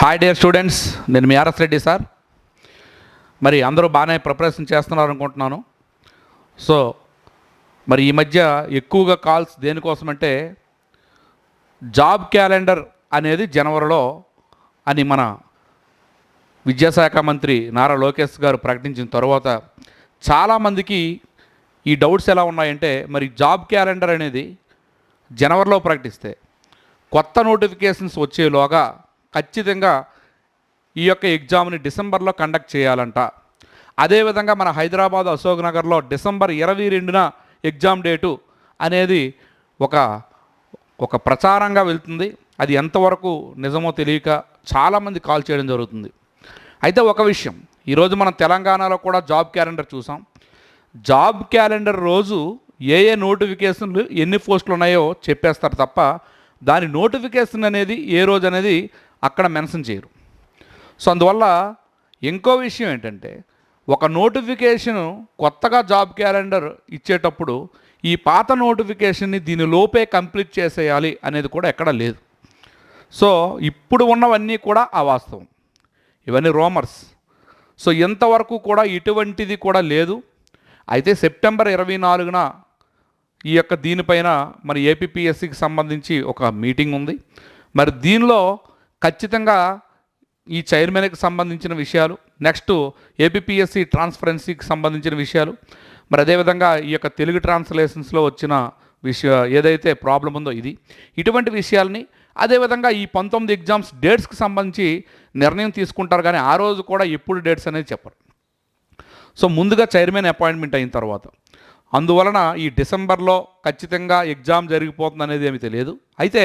Hi dear students నేను మీ RS Reddy sir. మరి అందరూ బాగానే ప్రిపరేషన్ చేస్తున్నారు అనుకుంటున్నాను సో మరి ఈ మధ్య ఎక్కువగా కాల్స్ దేనికోసమంటే జాబ్ క్యాలెండర్ అనేది జనవరిలో అని మన విద్యాశాఖ మంత్రి నారా లోకేష్ గారు ప్రకటించిన తర్వాత చాలామందికి ఈ డౌట్స్ ఎలా ఉన్నాయంటే మరి జాబ్ క్యాలెండర్ అనేది జనవరిలో ప్రకటిస్తే కొత్త నోటిఫికేషన్స్ వచ్చేలోగా ఖచ్చితంగా ఈ యొక్క ఎగ్జామ్ని డిసెంబర్లో కండక్ట్ చేయాలంట. అదేవిధంగా మన హైదరాబాద్ అశోక్ నగర్లో డిసెంబర్ ఇరవై రెండున ఎగ్జామ్ డేటు అనేది ఒక ఒక ప్రచారంగా వెళ్తుంది. అది ఎంతవరకు నిజమో తెలియక చాలామంది కాల్ చేయడం జరుగుతుంది. అయితే ఒక విషయం ఈరోజు మనం తెలంగాణలో కూడా జాబ్ క్యాలెండర్ చూసాం. జాబ్ క్యాలెండర్ రోజు ఏ ఏ నోటిఫికేషన్లు ఎన్ని పోస్టులు ఉన్నాయో చెప్పేస్తారు తప్ప దాని నోటిఫికేషన్ అనేది ఏ రోజు అనేది అక్కడ మెన్షన్ చేయరు. సో అందువల్ల ఇంకో విషయం ఏంటంటే ఒక నోటిఫికేషన్ కొత్తగా జాబ్ క్యాలెండర్ ఇచ్చేటప్పుడు ఈ పాత నోటిఫికేషన్ని దీని లోపే కంప్లీట్ చేసేయాలి అనేది కూడా ఎక్కడ లేదు. సో ఇప్పుడు ఉన్నవన్నీ కూడా అవాస్తవం. ఇవన్నీ రోమర్స్ సో ఇంతవరకు కూడా ఇటువంటిది కూడా లేదు. అయితే సెప్టెంబర్ ఇరవై నాలుగున ఈ యొక్క దీనిపైన మరి ఏపీఎస్సికి సంబంధించి ఒక మీటింగ్ ఉంది. మరి దీనిలో ఖచ్చితంగా ఈ చైర్మన్కి సంబంధించిన విషయాలు నెక్స్ట్ ఏబిపిఎస్సి ట్రాన్స్పరెన్సీకి సంబంధించిన విషయాలు మరి అదేవిధంగా ఈ యొక్క తెలుగు ట్రాన్స్లేషన్స్లో వచ్చిన విషయ ఏదైతే ప్రాబ్లం ఉందో ఇది. ఇటువంటి విషయాల్ని అదేవిధంగా ఈ పంతొమ్మిది ఎగ్జామ్స్ డేట్స్కి సంబంధించి నిర్ణయం తీసుకుంటారు కానీ ఆ రోజు కూడా ఎప్పుడు డేట్స్ అనేది చెప్పరు. సో ముందుగా చైర్మన్ అపాయింట్మెంట్ అయిన తర్వాత. అందువలన ఈ డిసెంబర్లో ఖచ్చితంగా ఎగ్జామ్ జరిగిపోతుంది అనేది ఏమి తెలియదు. అయితే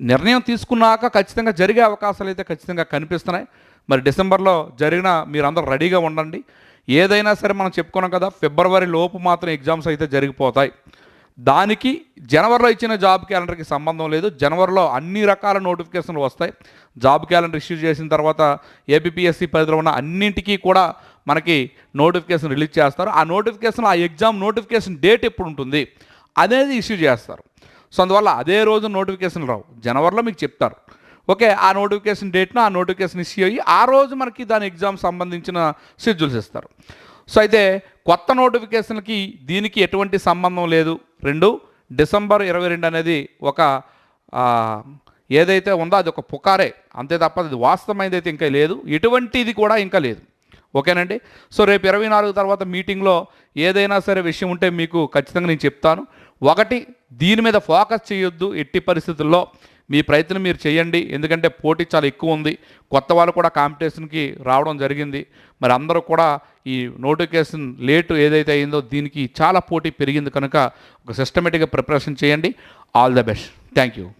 నిర్ణయం తీసుకున్నాక ఖచ్చితంగా జరిగే అవకాశాలు అయితే ఖచ్చితంగా కనిపిస్తున్నాయి. మరి డిసెంబర్లో జరిగిన మీరందరూ రెడీగా ఉండండి. ఏదైనా సరే మనం చెప్పుకున్నాం కదా ఫిబ్రవరి లోపు మాత్రం ఎగ్జామ్స్ అయితే జరిగిపోతాయి. దానికి జనవరిలో ఇచ్చిన జాబ్ క్యాలెండర్కి సంబంధం లేదు. జనవరిలో అన్ని రకాల నోటిఫికేషన్లు వస్తాయి. జాబ్ క్యాలెండర్ ఇష్యూ చేసిన తర్వాత ఏబిపిఎస్సి పరిధిలో ఉన్న అన్నింటికీ కూడా మనకి నోటిఫికేషన్ రిలీజ్ చేస్తారు. ఆ నోటిఫికేషన్ ఆ ఎగ్జామ్ నోటిఫికేషన్ డేట్ ఎప్పుడు ఉంటుంది అనేది ఇష్యూ చేస్తారు. సో అందువల్ల అదే రోజు నోటిఫికేషన్ రావు. జనవరిలో మీకు చెప్తారు. ఓకే ఆ నోటిఫికేషన్ డేట్ను ఆ నోటిఫికేషన్ ఇష్యూ అయ్యి ఆ రోజు మనకి దాని ఎగ్జామ్ సంబంధించిన షెడ్యూల్స్ ఇస్తారు సో అయితే కొత్త నోటిఫికేషన్కి దీనికి ఎటువంటి సంబంధం లేదు. రెండు డిసెంబర్ ఇరవై రెండు అనేది ఒక ఏదైతే ఉందో అది ఒక పుకారే. అంతే తప్ప అది వాస్తవమైనది అయితే ఇంకా లేదు. ఎటువంటిది కూడా ఇంకా లేదు. ఓకేనండి? సో రేపు ఇరవై నాలుగు తర్వాత మీటింగ్లో ఏదైనా సరే విషయం ఉంటే మీకు ఖచ్చితంగా నేను చెప్తాను. ఒకటి దీని మీద ఫోకస్ చేయొద్దు ఎట్టి పరిస్థితుల్లో. మీ ప్రయత్నం మీరు చేయండి. ఎందుకంటే పోటీ చాలా ఎక్కువ ఉంది. కొత్త వాళ్ళు కూడా కాంపిటీషన్కి రావడం జరిగింది. మరి అందరూ కూడా ఈ నోటిఫికేషన్ లేటు ఏదైతే అయిందో దీనికి చాలా పోటీ పెరిగింది కనుక ఒక సిస్టమేటిక్గా ప్రిపరేషన్ చేయండి. All the best thank you